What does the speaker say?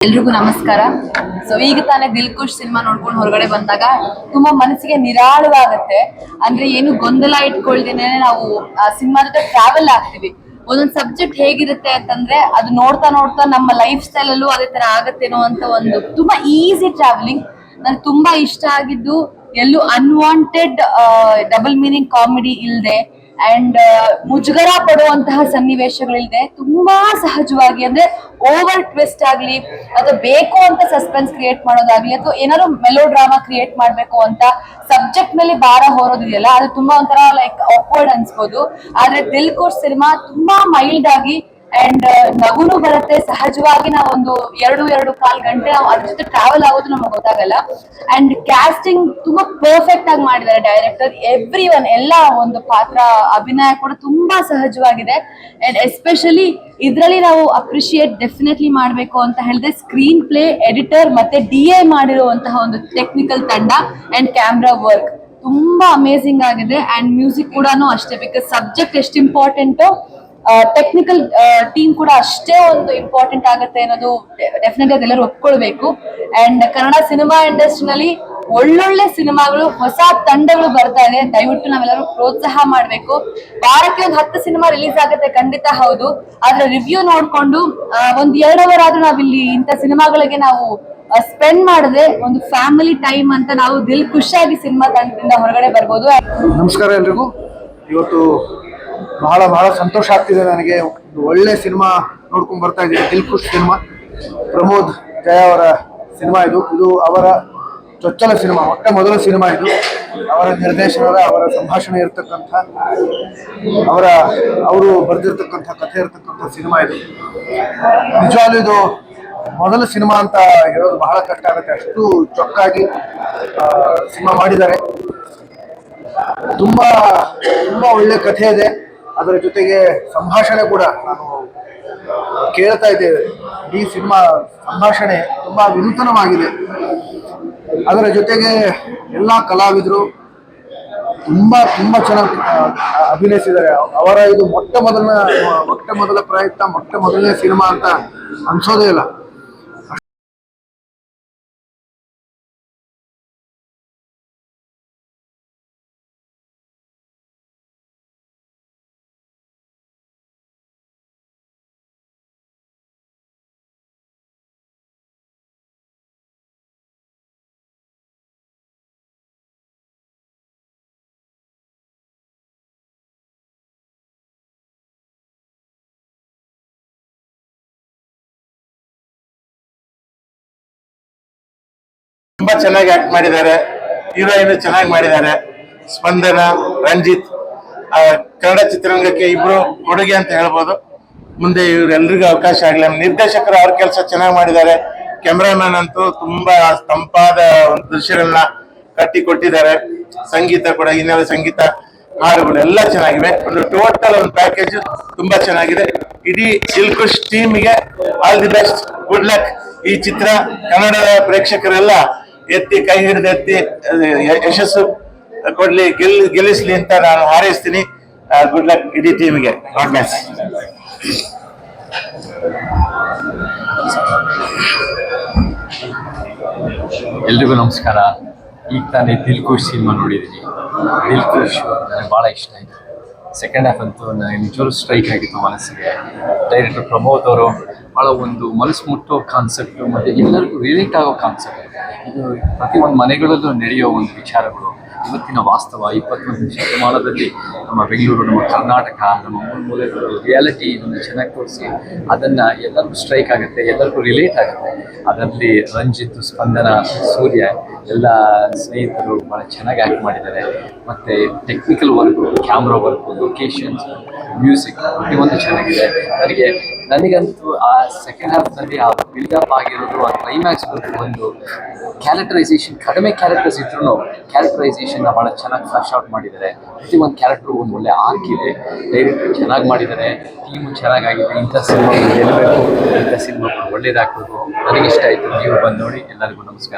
ಎಲ್ರಿಗೂ ನಮಸ್ಕಾರ. ಸೊ ಈಗ ತಾನೇ ದಿಲ್ ಖುಷ್ ಸಿನಿಮಾ ನೋಡ್ಕೊಂಡು ಹೊರಗಡೆ ಬಂದಾಗ ತುಂಬಾ ಮನಸ್ಸಿಗೆ ನಿರಾಳವಾಗತ್ತೆ. ಅಂದ್ರೆ ಏನು ಗೊಂದಲ ಇಟ್ಕೊಳ್ದೇನೆ ನಾವು, ಆ, ಸಿನಿಮಾ ಜೊತೆ ಟ್ರಾವೆಲ್ ಆಗ್ತೀವಿ. ಒಂದೊಂದ್ ಸಬ್ಜೆಕ್ಟ್ ಹೇಗಿರುತ್ತೆ ಅಂತಂದ್ರೆ ಅದು ನೋಡ್ತಾ ನೋಡ್ತಾ ನಮ್ಮ ಲೈಫ್ ಸ್ಟೈಲ್ ಅಲ್ಲೂ ಅದೇ ತರ ಆಗತ್ತೇನೋ ಅಂತ ಒಂದು ತುಂಬಾ ಈಸಿ ಟ್ರಾವೆಲಿಂಗ್ ನನ್ಗೆ ತುಂಬಾ ಇಷ್ಟ ಆಗಿದ್ದು ಎಲ್ಲೂ ಅನ್ವಾಂಟೆಡ್ ಡಬಲ್ ಮೀನಿಂಗ್ ಕಾಮಿಡಿ ಇಲ್ದೆ ಅಂಡ್ ಮುಜುಗರ ಪಡುವಂತಹ ಸನ್ನಿವೇಶಗಳಿದೆ ತುಂಬಾ ಸಹಜವಾಗಿ ಅಂದ್ರೆ ಓವರ್ ಟ್ವಿಸ್ಟ್ ಆಗ್ಲಿ, ಅಥವಾ ಬೇಕು ಅಂತ ಸಸ್ಪೆನ್ಸ್ ಕ್ರಿಯೇಟ್ ಮಾಡೋದಾಗ್ಲಿ, ಅಥವಾ ಏನಾದ್ರು ಮೆಲೋ ಡ್ರಾಮಾ ಕ್ರಿಯೇಟ್ ಮಾಡ್ಬೇಕು ಅಂತ ಸಬ್ಜೆಕ್ಟ್ ಮೇಲೆ ಭಾರ ಹೊರೋದಿದೆಯಲ್ಲ, ಅದು ತುಂಬಾ ಒಂಥರ ಲೈಕ್ ಆಕ್ವರ್ಡ್ ಅನ್ಸ್ಬೋದು. ಆದ್ರೆ ದಿಲ್ ಕೋರ್ ಸಿನಿಮಾ ತುಂಬಾ ಮೈಲ್ಡ್ ಆಗಿ ಅಂಡ್ ನಗುನು ಬರುತ್ತೆ. ಸಹಜವಾಗಿ ನಾವು ಒಂದು ಎರಡು ಎರಡು ಕಾಲ್ ಗಂಟೆ ನಾವು ಅದ್ರ ಜೊತೆ ಟ್ರಾವೆಲ್ ಆಗೋದು ನಮಗೆ ಗೊತ್ತಾಗಲ್ಲ. ಅಂಡ್ ಕ್ಯಾಸ್ಟಿಂಗ್ ತುಂಬಾ ಪರ್ಫೆಕ್ಟ್ ಆಗಿ ಮಾಡಿದ್ದಾರೆ ಡೈರೆಕ್ಟರ್ ಎವ್ರಿ ಒನ್ ಎಲ್ಲ ಒಂದು ಪಾತ್ರ, ಅಭಿನಯ ಕೂಡ ತುಂಬಾ ಸಹಜವಾಗಿದೆ. ಅಂಡ್ ಎಸ್ಪೆಷಲಿ ಇದರಲ್ಲಿ ನಾವು ಅಪ್ರಿಷಿಯೇಟ್ ಡೆಫಿನೆಟ್ಲಿ ಮಾಡಬೇಕು ಅಂತ ಹೇಳಿದ್ರೆ ಸ್ಕ್ರೀನ್ ಪ್ಲೇ ಎಡಿಟರ್ ಮತ್ತೆ ಡಿ ಎ ಮಾಡಿರುವಂತಹ ಒಂದು ಟೆಕ್ನಿಕಲ್ ತಂಡ ಅಂಡ್ ಕ್ಯಾಮ್ರಾ ವರ್ಕ್ ತುಂಬಾ ಅಮೇಸಿಂಗ್ ಆಗಿದೆ. ಅಂಡ್ ಮ್ಯೂಸಿಕ್ ಕೂಡ ಅಷ್ಟೇ ಬಿಕಾಸ್ ಸಬ್ಜೆಕ್ಟ್ ಎಷ್ಟು ಇಂಪಾರ್ಟೆಂಟು ಟೆಕ್ನಿಕಲ್ ಟೀಮ್ ಕೂಡ ಅಷ್ಟೇ ಒಂದು ಇಂಪಾರ್ಟೆಂಟ್ ಆಗುತ್ತೆ ಅನ್ನೋದು ಡೆಫಿನೆಟ್ ಅದೆಲ್ಲರೂ ಒಪ್ಕೊಳ್ಬೇಕು. ಅಂಡ್ ಕನ್ನಡ ಸಿನಿಮಾ ಇಂಡಸ್ಟ್ರಿನಲ್ಲಿ ಒಳ್ಳೊಳ್ಳೆ ಸಿನಿಮಾಗಳು ಹೊಸ ತಂಡಗಳು ಬರ್ತಾ ಇದೆ. ದಯವಿಟ್ಟು ನಾವೆಲ್ಲರೂ ಪ್ರೋತ್ಸಾಹ ಮಾಡಬೇಕು. ವಾರಕ್ಕೆ ಒಂದು ಹತ್ತು ಸಿನಿಮಾ ರಿಲೀಸ್ ಆಗುತ್ತೆ, ಖಂಡಿತ ಹೌದು. ಆದ್ರೆ ರಿವ್ಯೂ ನೋಡಿಕೊಂಡು ಒಂದು ಎರಡು ಅವರ್ ಆದ್ರೂ ನಾವಿಲ್ಲಿ ಇಂಥ ಸಿನಿಮಾಗಳಿಗೆ ನಾವು ಸ್ಪೆಂಡ್ ಮಾಡಿದ್ರೆ ಒಂದು ಫ್ಯಾಮಿಲಿ ಟೈಮ್ ಅಂತ ನಾವು ದಿಲ್ ಖುಷಿಯಾಗಿ ಸಿನಿಮಾ ತಂಡದಿಂದ ಹೊರಗಡೆ ಬರ್ಬೋದು. ನಮಸ್ಕಾರ ಎಲ್ರಿಗೂ. ಇವತ್ತು ಬಹಳ ಬಹಳ ಸಂತೋಷ ಆಗ್ತಿದೆ ನನಗೆ. ಒಳ್ಳೆ ಸಿನಿಮಾ ನೋಡ್ಕೊಂಡು ಬರ್ತಾ ಇದ್ದೀನಿ. ದಿಲ್ ಖುಷ್ ಸಿನಿಮಾ. ಪ್ರಮೋದ್ ಜಯ ಅವರ ಸಿನಿಮಾ ಇದು. ಇದು ಅವರ ಚೊಚ್ಚಲ ಸಿನಿಮಾ. ಮೊಟ್ಟ ಮೊದಲ ಸಿನಿಮಾ ಇದು. ಅವರ ನಿರ್ದೇಶನದ, ಅವರ ಸಂಭಾಷಣೆ ಇರತಕ್ಕಂಥ, ಅವರ, ಅವರು ಬರೆದಿರ್ತಕ್ಕಂಥ ಕಥೆ ಇರತಕ್ಕಂಥ ಸಿನಿಮಾ ಇದು. ನಿಜವಾಗ್ಲೂ ಇದು ಮೊದಲ ಸಿನಿಮಾ ಅಂತ ಹೇಳೋದು ಬಹಳ ಕಷ್ಟ ಆಗುತ್ತೆ. ಅಷ್ಟು ಚೊಕ್ಕಾಗಿ ಸಿನಿಮಾ ಮಾಡಿದ್ದಾರೆ. ತುಂಬಾ ತುಂಬಾ ಒಳ್ಳೆ ಕಥೆ ಇದೆ. ಅದರ ಜೊತೆಗೆ ಸಂಭಾಷಣೆ ಕೂಡ ನಾನು ಕೇಳ್ತಾ ಇದ್ದೇವೆ. ಈ ಸಿನಿಮಾ ಸಂಭಾಷಣೆ ತುಂಬ ವಿನೂತನವಾಗಿದೆ. ಅದರ ಜೊತೆಗೆ ಎಲ್ಲ ಕಲಾವಿದರು ತುಂಬ ತುಂಬ ಚೆನ್ನಾಗಿ ಅಭಿನಯಿಸಿದ್ದಾರೆ. ಅವರ ಇದು ಮೊಟ್ಟ ಮೊದಲನ, ಮೊಟ್ಟ ಮೊದಲ ಪ್ರಯತ್ನ, ಮೊಟ್ಟ ಮೊದಲನೇ ಸಿನಿಮಾ ಅಂತ ಅನ್ಸೋದೇ ಇಲ್ಲ. ತುಂಬಾ ಚೆನ್ನಾಗಿ ಆಕ್ಟ್ ಮಾಡಿದ್ದಾರೆ. ಹೀರೋಯಿನ್ ಚೆನ್ನಾಗಿ ಮಾಡಿದ್ದಾರೆ. ಸ್ಪಂದನ, ರಂಜಿತ್ ಕನ್ನಡ ಚಿತ್ರರಂಗಕ್ಕೆ ಇಬ್ರು ಕೊಡುಗೆ ಅಂತ ಹೇಳ್ಬೋದು. ಮುಂದೆ ಇವರೆಲ್ಲರಿಗೂ ಅವಕಾಶ ಆಗಲಿ. ನಿರ್ದೇಶಕರು ಅವ್ರ ಕೆಲಸ ಚೆನ್ನಾಗಿ ಮಾಡಿದ್ದಾರೆ. ಕ್ಯಾಮ್ರಾಮನ್ ಅಂತೂ ತುಂಬಾ ತಂಪಾದ ದೃಶ್ಯಗಳನ್ನ ಕಟ್ಟಿ ಕೊಟ್ಟಿದ್ದಾರೆ ಸಂಗೀತ ಕೂಡ, ಹಿನ್ನೆಲೆ ಸಂಗೀತ, ಹಾಡುಗಳು ಎಲ್ಲ ಚೆನ್ನಾಗಿವೆ. ಒಂದು ಟೋಟಲ್ ಒಂದು ಪ್ಯಾಕೇಜ್ ತುಂಬಾ ಚೆನ್ನಾಗಿದೆ. ಇಡೀ ದಿಲ್ಖುಷ್ ಟೀಮ್ಗೆ all the best good luck ಈ ಚಿತ್ರ ಕನ್ನಡದ ಪ್ರೇಕ್ಷಕರೆಲ್ಲ ಎತ್ತಿ ಕೈ ಹಿಡಿದು ಎತ್ತಿ ಯಶಸ್ಸು ಕೊಡ್ಲಿ, ಗೆಲ್, ಗೆಲ್ಲಿಸ್ಲಿ ಅಂತ ನಾನು ಹಾರೈಸ್ತೀನಿ. ಗುಡ್ ಲಕ್ ಇಡೀ ಟೀಮ್ಗೆ ಗಾಡ್ ಬ್ಲೆಸ್ ಎಲ್ರಿಗೂ ನಮಸ್ಕಾರ. ಈಗ ತಾನೇ ದಿಲ್ ಖುಷ್ ಸಿನಿಮಾ ನೋಡಿದ್ದೀನಿ. ದಿಲ್ ಖುಷ್ ನನಗೆ ಭಾಳ ಇಷ್ಟ ಆಯಿತು. ಸೆಕೆಂಡ್ ಹಾಫ್ ಅಂತೂ ನನಗೆ ನಿಜವಾಗ್ಲೂ ಸ್ಟ್ರೈಕ್ ಆಗಿತ್ತು ಮನಸ್ಸಿಗೆ. ಡೈರೆಕ್ಟರ್ ಪ್ರಮೋದ್ ಅವರು ಭಾಳ ಒಂದು ಮನಸ್ಸು ಮುಟ್ಟೋ ಕಾನ್ಸೆಪ್ಟು ಮತ್ತು ಎಲ್ಲರಿಗೂ ರಿಲೇಟ್ ಆಗೋ ಕಾನ್ಸೆಪ್ಟ್ ಇದು ಒಂದು ಮನೆಗಳಲ್ಲೂ ನಡೆಯೋ ಒಂದು ವಿಚಾರಗಳು. ಇವತ್ತಿನ ವಾಸ್ತವ ಇಪ್ಪತ್ತೊಂದು ಶತಮಾನದಲ್ಲಿ ನಮ್ಮ ಬೆಂಗಳೂರು, ನಮ್ಮ ಕರ್ನಾಟಕ, ನಮ್ಮ ಮೂಲ ಮೂಲೆಗಳು ರಿಯಾಲಿಟಿ ಇದನ್ನು ಚೆನ್ನಾಗಿ ತೋರಿಸಿ, ಅದನ್ನು ಎಲ್ಲರಿಗೂ ಸ್ಟ್ರೈಕ್ ಆಗುತ್ತೆ, ಎಲ್ಲರಿಗೂ ರಿಲೇಟ್ ಆಗುತ್ತೆ. ಅದರಲ್ಲಿ ರಂಜಿತ್, ಸ್ಪಂದನ, ಸೂರ್ಯ ಎಲ್ಲ ಸ್ನೇಹಿತರು ಭಾಳ ಚೆನ್ನಾಗಿ ಆ್ಯಕ್ಟ್ ಮಾಡಿದ್ದಾರೆ. ಮತ್ತು technical work camera work locations music ಪ್ರತಿಯೊಂದು ಚೆನ್ನಾಗಿದೆ. ನನಗೆ ನನಗಂತೂ ಆ ಸೆಕೆಂಡ್ ಹಾಫ್ನಲ್ಲಿ ಆ ಬಿಲ್ಡಪ್ ಆಗಿರೋದು, ಆ ಕ್ಲೈಮ್ಯಾಕ್ಸ್ ಒಂದು ಕ್ಯಾರೆಕ್ಟರೈಸೇಷನ್ ಕಡಿಮೆ ಕ್ಯಾರೆಕ್ಟರ್ಸ್ ಇದ್ರೂ ಕ್ಯಾರೆಕ್ಟರೈಸೇಷನ್ನ ಭಾಳ ಚೆನ್ನಾಗಿ ಫ್ಲಾಶ್ ಔಟ್ ಮಾಡಿದ್ದಾರೆ. ಒಂದು ಕ್ಯಾರೆಕ್ಟರ್ ಒಂದು ಒಳ್ಳೆ ಆರ್ಕ್ ಇದೆ. ಡೈರೆಕ್ಟರ್ ಚೆನ್ನಾಗಿ ಮಾಡಿದ್ದಾರೆ. ಟೀಮು ಚೆನ್ನಾಗಾಗಿದೆ. ಇಂಥ ಸಿನಿಮಾ ಗೆಲ್ಲಬೇಕು ಇಂಥ ಸಿನಿಮಾ ಒಳ್ಳೇದಾಗ್ಬೋದು. ನನಗಿಷ್ಟ ಆಯಿತು. ನೀವು ಬಂದು ನೋಡಿ. ಎಲ್ಲರಿಗೂ ನಮಸ್ಕಾರ.